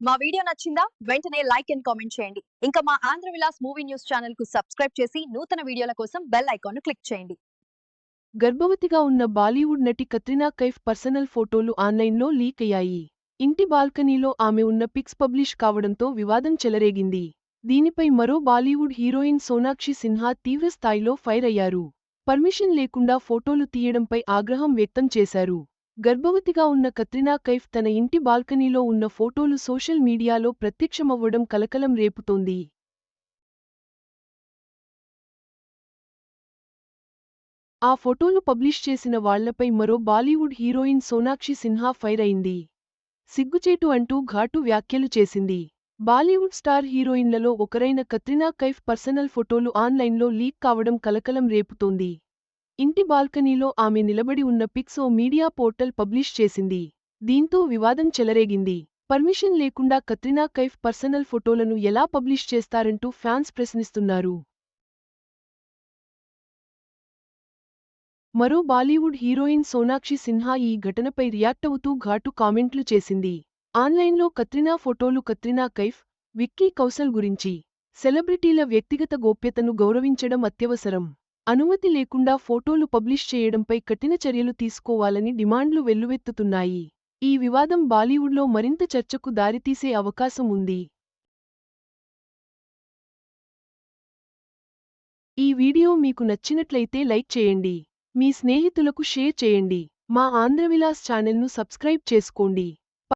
మా వీడియో నచ్చిందా? వెంటనే లైక్ అండ్ కామెంట్ చేయండి. ఇంకా మా ఆంధ్ర విలాస్ మూవీ న్యూస్ ఛానల్కు సబ్స్క్రైబ్ చేసి నూతన వీడియోల కోసం బెల్ ఐకాన్ను క్లిక్ చేయండి. గర్భవతిగా ఉన్న బాలీవుడ్ నటి కత్రినా కైఫ్ పర్సనల్ ఫోటోలు ఆన్లైన్లో లీక్ అయ్యాయి. ఇంటి బాల్కనీలో ఆమె ఉన్న పిక్స్ పబ్లిష్ కావడంతో వివాదం చెలరేగింది. దీనిపై మరో బాలీవుడ్ హీరోయిన్ సోనాక్షి సిన్హా తీవ్రస్థాయిలో ఫైర్ అయ్యారు. పర్మిషన్ లేకుండా ఫోటోలు తీయడంపై ఆగ్రహం వ్యక్తం చేశారు. గర్భవతిగా ఉన్న కత్రినా కైఫ్ తన ఇంటి బాల్కనీలో ఉన్న ఫోటోలు సోషల్ మీడియాలో ప్రత్యక్షమవ్వడం కలకలం రేపుతోంది. ఆ ఫోటోలు పబ్లిష్ చేసిన వాళ్ళపై మరో Bollywood heroine Sonakshi Sinha fire అయింది. సిగ్గుచేటు అంటూ ఘాటు వ్యాఖ్యలు చేసింది. బాలీవుడ్ స్టార్ హీరోయిన్లలో ఒకరైన కత్రినా కైఫ్ పర్సనల్ ఫోటోలు ఆన్లైన్లో లీక్ కావడం కలకలం రేపుతోంది. ఇంటి బాల్కనీలో ఆమె నిలబడి ఉన్న పిక్సో మీడియా పోర్టల్ పబ్లిష్ చేసింది. దీంతో వివాదం చెలరేగింది. పర్మిషన్ లేకుండా కత్రినా కైఫ్ పర్సనల్ ఫోటోలను ఎలా పబ్లిష్ చేస్తారంటూ ఫ్యాన్స్ ప్రశ్నిస్తున్నారు. మరో బాలీవుడ్ హీరోయిన్ సోనాక్షి సిన్హా ఈ ఘటనపై రియాక్ట్ అవుతూ ఘాటు కామెంట్లు చేసింది. ఆన్లైన్లో కత్రినా ఫోటోలు కత్రినా కైఫ్ విక్కీ కౌశల్ గురించి సెలబ్రిటీల వ్యక్తిగత గోప్యతను గౌరవించడం అత్యవసరం. అనుమతి లేకుండా ఫోటోలు పబ్లిష్ చేయడంపై కఠిన చర్యలు తీసుకోవాలని డిమాండ్లు వెల్లువెత్తుతున్నాయి. ఈ వివాదం బాలీవుడ్లో మరింత చర్చకు దారితీసే అవకాశం ఉంది. ఈ వీడియో మీకు నచ్చినట్లయితే లైక్ చేయండి. మీ స్నేహితులకు షేర్ చేయండి. మా ఆంధ్రవిలాస్ ఛానల్ను సబ్స్క్రైబ్ చేసుకోండి.